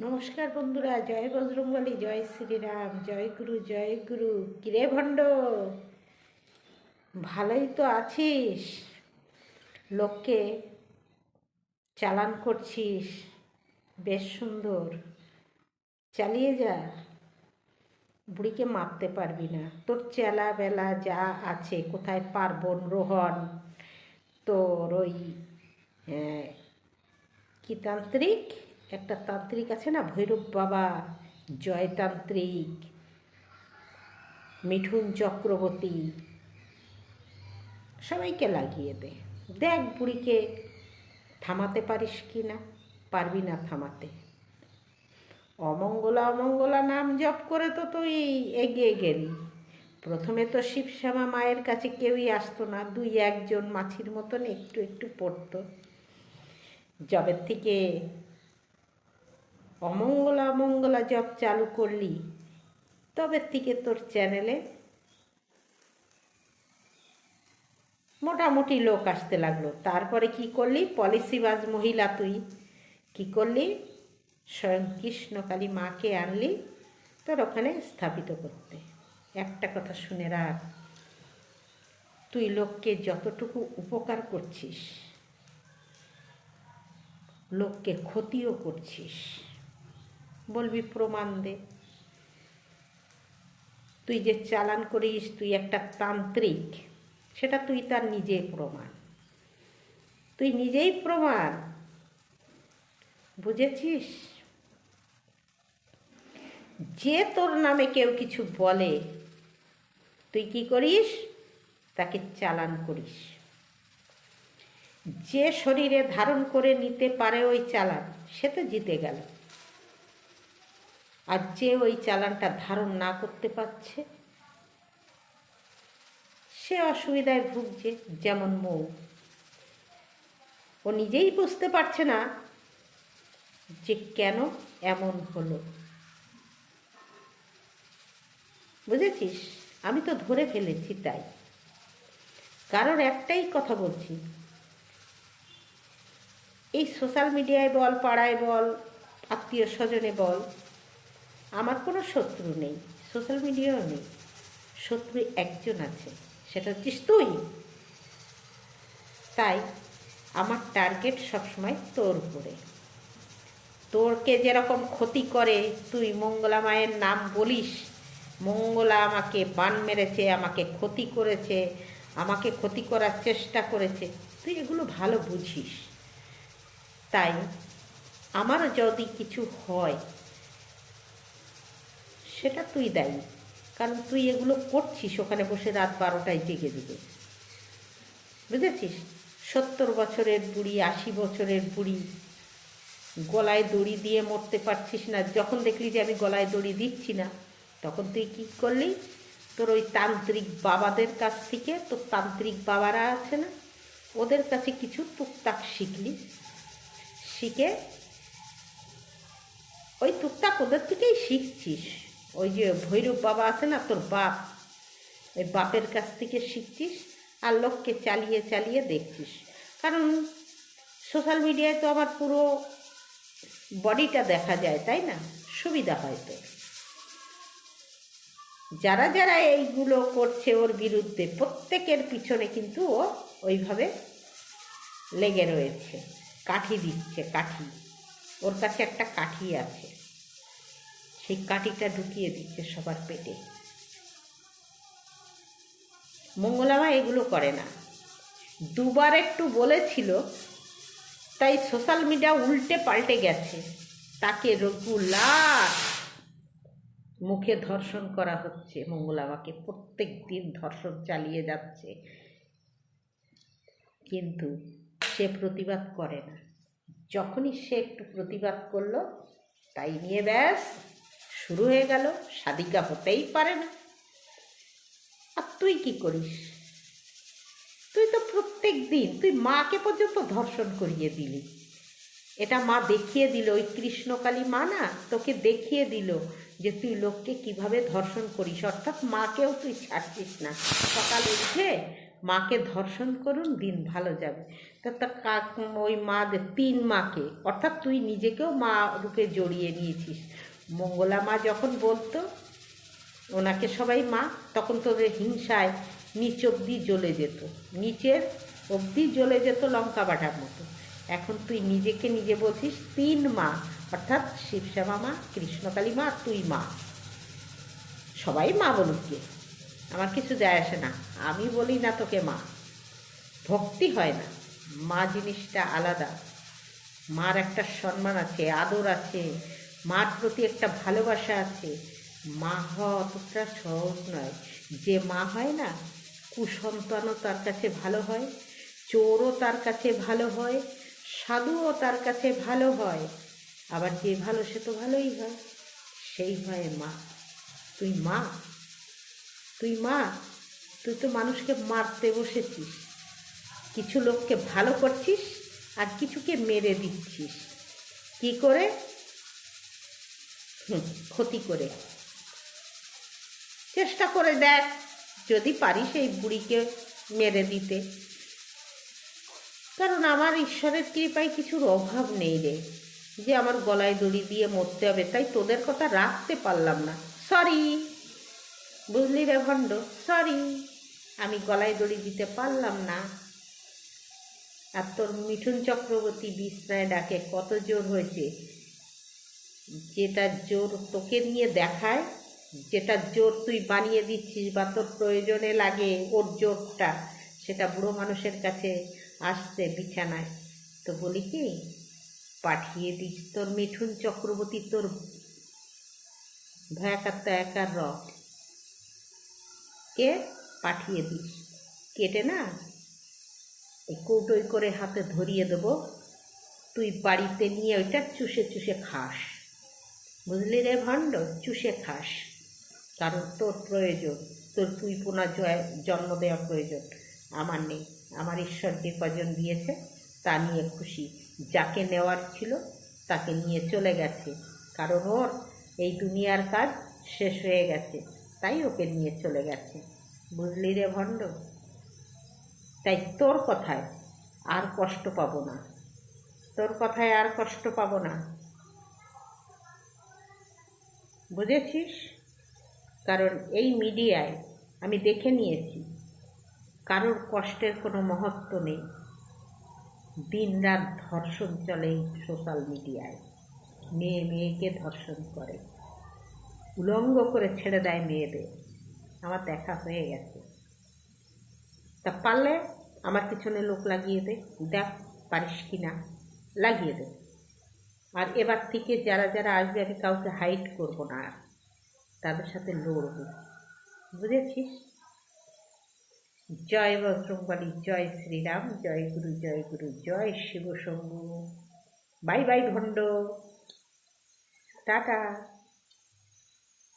নমস্কার বন্ধুরা জয় বজরংবলী জয় শ্রীরাম জয় গুরু জয় গুরু। কিরে ভণ্ড? ভালোই তো আছিস? লোককে চালান করছিস? বেশ সুন্দর। চালিয়ে যা। বুড়িকে মারতে পারবি না। তোর চেলা বেলা যা আছে কোথায় পার্বণ রোহন? তোর ওই আহ, কি তান্ত্রিক একটা তান্ত্রিক আছে না, ভৈরব বাবা জয়তান্ত্রিক, মিঠুন চক্রবর্তী, সবাইকে লাগিয়ে দে। দেখ বুড়িকে, থামাতে পারিস কি না? পারবি না থামাতে। অমঙ্গলা অমঙ্গলা নাম জপ করে তো তুই এগিয়ে গেলি। প্রথমে তো শিবশ্যামা মায়ের কাছে কেউই আসতো না, দুই একজন মাছির মতন একটু একটু পড়তো। জবের থেকে অমঙ্গলা অমঙ্গলা জব চালু করলি, তবে থেকে তোর চ্যানেলে মোটামুটি লোক আসতে লাগল। তারপরে কি করলি? পলিসিবাজ মহিলা তুই। কি করলি? স্বয়ং কৃষ্ণকালী মাকে আনলি তোর ওখানে স্থাপিত করতে। একটা কথা শুনে রাখ, তুই লোককে যতটুকু উপকার করছিস, লোককে ক্ষতিও করছিস। বলবি প্রমাণ দে। তুই যে চালান করিস, তুই একটা তান্ত্রিক, সেটা তুই তার নিজে প্রমাণ। তুই নিজেই প্রমাণ। বুঝেছিস? যে তোর নামে কেউ কিছু বলে, তুই কি করিস? তাকে চালান করিস। যে শরীরে ধারণ করে নিতে পারে ওই চালান, সে তো জিতে গেল। আর যে ওই চালানটা ধারণ না করতে পারছে, সে অসুবিধায় ভুগছে যেমন মৌ। ও নিজেই বুঝতে পারছে না যে কেন এমন হলো। বুঝেছিস? আমি তো ধরে ফেলেছি তাই। কারণ একটাই কথা বলছি। এই সোশ্যাল মিডিয়ায় বল, পাড়ায় বল আত্মীয় স্বজনে বল আমার কোনো শত্রু নেই সোশ্যাল মিডিয়াও নেই। শত্রু একজন আছে, সেটা হচ্ছিস তুই। তাই আমার টার্গেট সবসময় তোর উপরে। তোরকে যেরকম ক্ষতি করে, তুই মঙ্গলা মায়ের নাম বলিস, মঙ্গলা আমাকে বান মেরেছে, আমাকে ক্ষতি করেছে, আমাকে ক্ষতি করার চেষ্টা করেছে, তুই এগুলো ভালো বুঝিস। তাই আমারও যদি কিছু হয় সেটা তুই দায়ী কারণ তুই এগুলো করছিস, ওখানে বসে রাত বারোটায় জেগে জেগে। বুঝেছিস? সত্তর বছরের বুড়ি, আশি বছরের বুড়ি, গলায় দড়ি দিয়ে মরতে পারছিস না। যখন দেখলি যে আমি গলায় দড়ি দিচ্ছি না, তখন তুই কী করলি? তোর ওই তান্ত্রিক বাবাদের কাছ থেকে, তোর তান্ত্রিক বাবারা আছে না, ওদের কাছে কিছু টুকটাক শিখলি। শিখে ওই টুকটাক ওদের থেকেই শিখছিস। ওই যে ভৈরব বাবা আছে না, তোর বাপ। ওই বাপের কাছ থেকে শিখছিস আর লোককে চালিয়ে চালিয়ে দেখছিস। কারণ সোশ্যাল মিডিয়ায় তো আমার পুরো বডিটা দেখা যায়, তাই না? সুবিধা হয় তো। যারা যারা এইগুলো করছে ওর বিরুদ্ধে, প্রত্যেকের পিছনে কিন্তু ও ওইভাবে লেগে রয়েছে। কাঠি দিচ্ছে, কাঠি। ওর কাছে একটা কাঠি আছে। সেই কাঠিটা ঢুকিয়ে দিচ্ছে সবার পেটে। মঙ্গলামা এগুলো করে না। দুবার একটু বলেছিল, তাই সোশ্যাল মিডিয়া উল্টে পাল্টে গেছে। তাকে রেগুলার মুখে ধর্ষণ করা হচ্ছে, মঙ্গলামাকে প্রত্যেক দিন ধর্ষণ চালিয়ে যাচ্ছে। কিন্তু সে প্রতিবাদ করে না। যখনই সে একটু প্রতিবাদ করল, তাই নিয়ে ব্যাস। শুরু হয়ে গেল, সাদিকা হতেই পারে না। আর তুই কি করিস? তুই তো প্রত্যেক দিন, তুই মাকে পর্যন্ত ধর্ষণ করিয়ে দিলি। এটা মা দেখিয়ে দিল, ওই কৃষ্ণকালী মা না, তোকে দেখিয়ে দিল যে তুই লোককে কীভাবে ধর্ষণ করিস। অর্থাৎ মাকেও তুই ছাড়ছিস না। সকালে উঠে মাকে ধর্ষণ করুন, দিন ভালো যাবে। তা তা কাক ওই মা, তিন মাকে, অর্থাৎ তুই নিজেকেও মা রূপে জড়িয়ে নিয়েছিস। মঙ্গলা মা যখন বলতো, ওনাকে সবাই মা, তখন তোদের হিংসায় নিচ অব্দি জ্বলে যেত। নিচের অবধি জ্বলে যেত লঙ্কা বাটার মতো। এখন তুই নিজেকে নিজে বলছিস, তিন মা, অর্থাৎ শিবশ্যামা মা, কৃষ্ণকালী মা, তুই মা। সবাই মা বলুক কে আমার কিছু যায় আসে না। আমি বলি না তোকে মা। ভক্তি হয় না। মা জিনিসটা আলাদা। মার একটা সম্মান আছে, আদর আছে মার প্রতি একটা ভালোবাসা আছে। মা হওয়া অতটা সহজ নয়। যে মা হয় না, কুসন্তানও তার কাছে ভালো হয়, চোরও তার কাছে ভালো হয়, সাধুও তার কাছে ভালো হয়। আবার যে ভালো সে তো ভালোই হয়। সেই হয় মা। তুই মা? তুই মা? তুই তো মানুষকে মারতে বসেছিস। কিছু লোককে ভালো করছিস আর কিছুকে মেরে দিচ্ছিস। কি করে? ক্ষতি করে। চেষ্টা করে দেখ, যদি পারিস এই বুড়িকে মেরে দিতে। কারণ আমার ঈশ্বরের কৃপায় কিছুর অভাব নেই রে। যে আমার গলায় দড়ি দিয়ে মরতে হবে, তাই তোদের কথা রাখতে পারলাম না। সরি বুঝলি রে ভণ্ড? সরি আমি গলায় দড়ি দিতে পারলাম না। আর তোর মিঠুন চক্রবর্তী বিছনায় ডাকে, কত জোর হয়েছে? যেটা জোর তোকে নিয়ে দেখায়, যেটা জোর তুই বানিয়ে দিচ্ছিস বা তোর প্রয়োজনে লাগে ওর জোরটা, সেটা বুড়ো মানুষের কাছে আসছে বিছানায়। তো বলি কি, পাঠিয়ে দিস তোর মিঠুন চক্রবর্তী তোর ভয়াকাত্তা একার রক কে? পাঠিয়ে দিস। কেটে না? এই কৌটোই করে হাতে ধরিয়ে দেবো। তুই বাড়িতে নিয়ে ওইটা চুষে চুষে খাস। বুঝলি রে ভণ্ড, চুষে খাস। কারণ তোর প্রয়োজন, তোর তুই পোনা জয়, জন্ম দেওয়া প্রয়োজন। আমার নেই, আমার ঈশ্বর যে কজন দিয়েছে, তা নিয়ে খুশি। যাকে নেওয়ার ছিল, তাকে নিয়ে চলে গেছে। কারণ ওর এই দুনিয়ার কাজ শেষ হয়ে গেছে, তাই ওকে নিয়ে চলে গেছে। বুঝলি রে ভণ্ড। তাই তোর কথায় আর কষ্ট পাবো না। তোর কথায় আর কষ্ট পাবো না। বুঝেছিস? কারণ এই মিডিয়ায় আমি দেখে নিয়েছি, কারোর কষ্টের কোনো মহত্ব নেই। দিনরাত ধর্ষণ চলে সোশ্যাল মিডিয়ায়। মেয়ে মেয়েকে ধর্ষণ করে। উলঙ্গ করে ছেড়ে দেয় মেয়েদের। আমার দেখা হয়ে গেছে। তা পারলে আমার পিছনে লোক লাগিয়ে দে। দেখ, পারিস কি না? লাগিয়ে দে। আর এবার থেকে যারা যারা আসবে, আমি কাউকে হাইট করব না। আর তাদের সাথে লড়বো। বুঝেছিস? জয় বজরংবলী জয় শ্রীরাম, জয় গুরু জয় গুরু, জয় শিব শম্ভু। বাই বাই ভণ্ড। টাটা।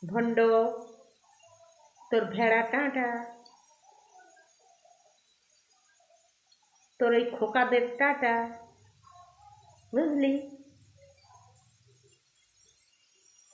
ভণ্ড, তোর ভেড়া টাটা তোর ওই খোকাদের টাটা। বুঝলি?